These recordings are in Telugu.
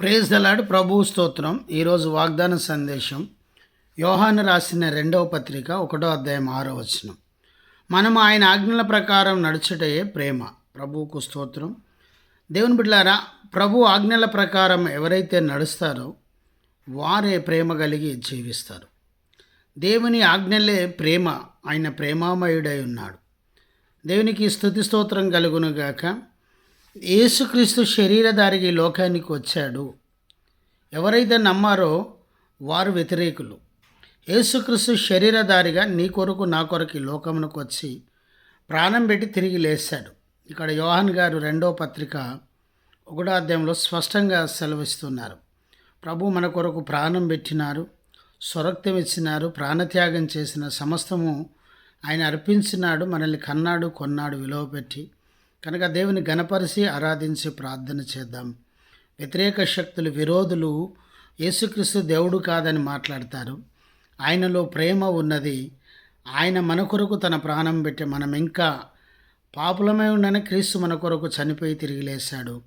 ప్రేజ్ దలాడ్ ప్రభు స్తోత్రం. ఈరోజు వాగ్దాన సందేశం. యోహాను రాసిన రెండవ పత్రిక ఒకటో అధ్యాయం ఆరో వచనం. మనం ఆయన ఆజ్ఞల ప్రకారం నడుచుటయే ప్రేమ. ప్రభువుకు స్తోత్రం. దేవుని బిడ్డారా ప్రభు ఆజ్ఞల ప్రకారం ఎవరైతే నడుస్తారో వారే ప్రేమ కలిగి జీవిస్తారు. దేవుని ఆజ్ఞలే ప్రేమ. ఆయన ప్రేమామయుడై ఉన్నాడు. దేవునికి స్థుతి స్తోత్రం కలుగునుగాక. యేసుక్రీస్తు శరీరధారికి ఈ లోకానికి వచ్చాడు. ఎవరైతే నమ్మారో వారు వ్యతిరేకులు. యేసుక్రీస్తు శరీరధారిగా నీ కొరకు నా కొరకు ఈ లోకమునకు వచ్చి ప్రాణం పెట్టి తిరిగి లేస్తాడు ఇక్కడ యోహాన్ గారు రెండో పత్రిక ఒకటో అధ్యాయంలో స్పష్టంగా సెలవిస్తున్నారు. ప్రభు మన కొరకు ప్రాణం పెట్టినారు స్వరక్తం ఇచ్చినారు ప్రాణత్యాగం చేసిన సమస్తము ఆయన అర్పించినాడు మనల్ని కన్నాడు కొన్నాడు విలువ పెట్టి కనుక దేవుని గణపరిచి ఆరాధించి ప్రార్థన చేద్దాం. వ్యతిరేక శక్తులు విరోధులు యేసుక్రీస్తు దేవుడు కాదని మాట్లాడతారు. ఆయనలో ప్రేమ ఉన్నది. ఆయన మన కొరకు తన ప్రాణం పెట్టి మనం ఇంకా పాపులమై ఉండని క్రీస్తు మన కొరకు చనిపోయి తిరిగి లేశాడు.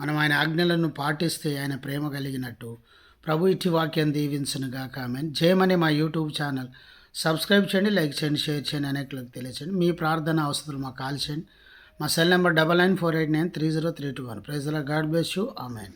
మనం ఆయన ఆజ్ఞలను పాటిస్తే ఆయన ప్రేమ కలిగినట్టు. ప్రభు ఇటు వాక్యం దీవించనుగా కామెంట్ జయమనే మా యూట్యూబ్ ఛానల్. సబ్స్క్రైబ్ చేయండి లైక్ చేయండి షేర్ చేయండి అనేకులకు తెలియచేయండి. మీ ప్రార్థన అవసరం మాకు కాల్ చేయండి. మా cell number double nine four eight nine three zero three two one praise God bless you. Amen.